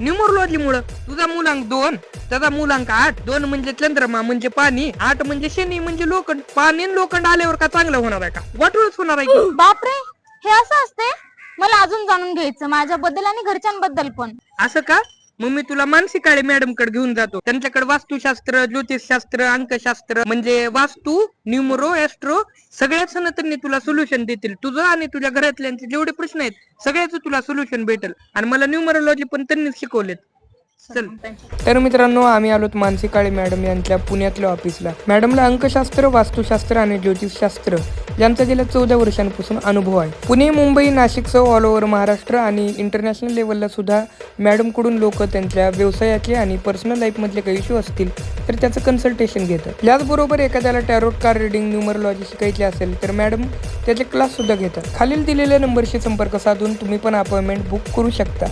Numerology मुळे. तुझा मूलांक दोन त्याचा मूलांक आठ. दोन म्हणजे चंद्रमा म्हणजे पाणी. आठ म्हणजे शनी म्हणजे लोखंड. पाणी आणि लोखंड आल्यावर का चांगलं होणार आहे का? वाटूळच होणार आहे की? बापरे हे असं असते मला अजून जाणून घ्यायचं माझ्याबद्दल आणि घरच्यांबद्दल पण. असं का? मग मी तुला मानसिक काळे मॅडमकडे घेऊन जातो. त्यांच्याकडे वास्तुशास्त्र ज्योतिषशास्त्र अंकशास्त्र म्हणजे वास्तू न्यूमरो एस्ट्रो सगळ्याच त्यांनी तुला सोल्युशन देतील. तुझं आणि तुझ्या घरातल्यांचे जेवढे प्रश्न आहेत सगळ्याच तुला सोल्युशन भेटेल. आणि मला न्यूमरोलॉजी पण त्यांनीच शिकवलेत. चल. तर मित्रांनो आम्ही आलोत मानसिक काळे मॅडम यांच्या पुण्यातल्या ऑफिसला मॅडमला अंकशास्त्र वास्तुशास्त्र आणि ज्योतिषशास्त्र यांचा गेल्या चौदा वर्षांपासून अनुभव आहे. पुणे मुंबई नाशिकसह ऑल ओव्हर महाराष्ट्र आणि इंटरनॅशनल लेवलला सुद्धा मॅडमकडून लोक त्यांच्या व्यवसायाचे आणि पर्सनल लाईफमधले काही इश्यू असतील तर त्याचं कन्सल्टेशन घेतात. याचबरोबर एखाद्याला टॅरोट कार रिडिंग न्यूमरोलॉजी शिकायची असेल तर मॅडम त्याचे क्लाससुद्धा घेतात. खालील दिलेल्या नंबरशी संपर्क साधून तुम्ही पण अपॉइंटमेंट बुक करू शकता.